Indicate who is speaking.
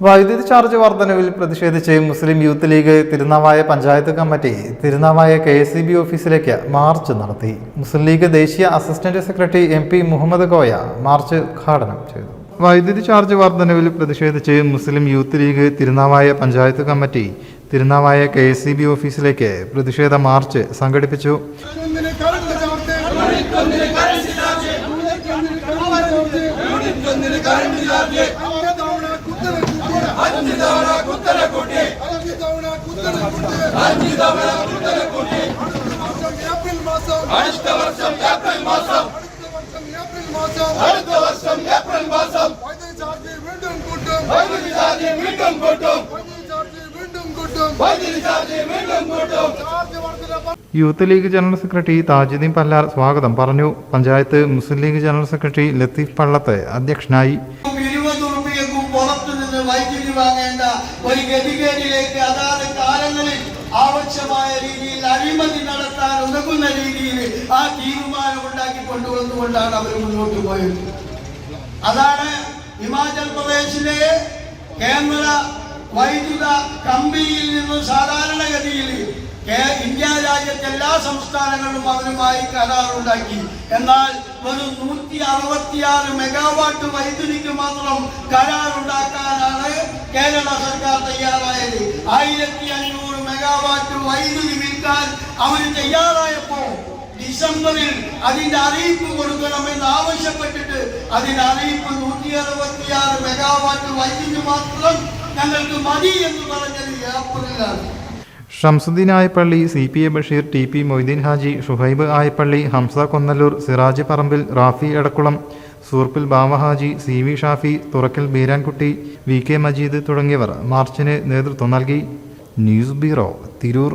Speaker 1: വൈദ്യുതി ചാർജ് വർധനവിൽ പ്രതിഷേധിച്ച് Muslim youth league Tirunavaya panchayat committee Tirunavaya K S C B ഓഫീസിലേക്ക് മാർച്ച് നടത്തി. മുസ്ലിം ലീഗ് ദേശീയ assistant secretary M P Muhammad Koya march ഉദ്ഘാടനം ചെയ്തു. വൈദ്യുതി ചാർജ് വർധനവിൽ പ്രതിഷേധിച്ച് Muslim youth league Tirunavaya panchayat committee Tirunavaya K S C B ഓഫീസിലേക്ക് പ്രതിഷേധ മാർച്ച് സംഘടിപ്പിച്ചു
Speaker 2: ചാർജ് ഒന്നിന് കറണ്ട് ചാർജ് ഒന്നിന് കറണ്ട് ചാർജ് അഞ്ച് തവണ കുത്തല കൂട്ടി അഞ്ച് തവണ കുത്തല കൂട്ടി അഞ്ച് തവണ കുത്തല കൂട്ടി
Speaker 1: youth league general secretary Tajuddin Pallar സ്വാഗതം പറഞ്ഞു. Panchayat Muslim league general secretary Latheef Pallath അധ്യക്ഷനായി.
Speaker 3: ഇരുപത് റുപ്യക്കും പുറത്തുനിന്ന് വൈദ്യുതി വാങ്ങേണ്ട ഒരു ഗതികേടിലേക്ക് അതാത് രീതിയിൽ ആ തീരുമാനം ഉണ്ടാക്കി കൊണ്ടുവന്നുകൊണ്ടാണ് അവർ മുന്നോട്ട് പോയത്. അതാണ് ഹിമാചൽ പ്രദേശിലെ കേന്ദ്ര വൈദ്യുത കമ്പിയിൽ നിന്ന് സാധാരണഗതിയിൽ ഇന്ത്യ രാജ്യത്തെ എല്ലാ സംസ്ഥാനങ്ങളും അവരുമായി കരാറുണ്ടാക്കി. എന്നാൽ ഒരു നൂറ്റി അറുപത്തിയാറ് മെഗാവാട്ട് വൈദ്യുതിക്ക് മാത്രം കരാറുണ്ടാക്കാനാണ് കേരള സർക്കാർ തയ്യാറായത്. ആയിരത്തി അഞ്ഞൂറ് മെഗാവാട്ട് വൈദ്യുതി വിൽക്കാൻ അവർ തയ്യാറായപ്പോ ഡിസംബറിൽ അതിന്റെ അറിയിപ്പ് കൊടുക്കണമെന്ന് ആവശ്യപ്പെട്ടിട്ട് അതിന്റെ അറിയിപ്പ് നൂറ്റി അറുപത്തിയാറ് മെഗാവാട്ട് വൈദ്യുതി മാത്രം ഞങ്ങൾക്ക് മതി എന്ന് പറഞ്ഞത് ഏപ്രിലാണ്.
Speaker 1: Shamsuddin Ayappally C P A Basheer T P Moideen Haji Shuhaib Ayappally Hamsa Konnallur Siraj Parambil Rafi Edakkulam Soorppil Bavahaji C V Shafi Thurakkal Beerankutty V K Majeed തുടങ്ങിയവർ മാർച്ചിന് നേതൃത്വം നൽകി. News bureau Tirur.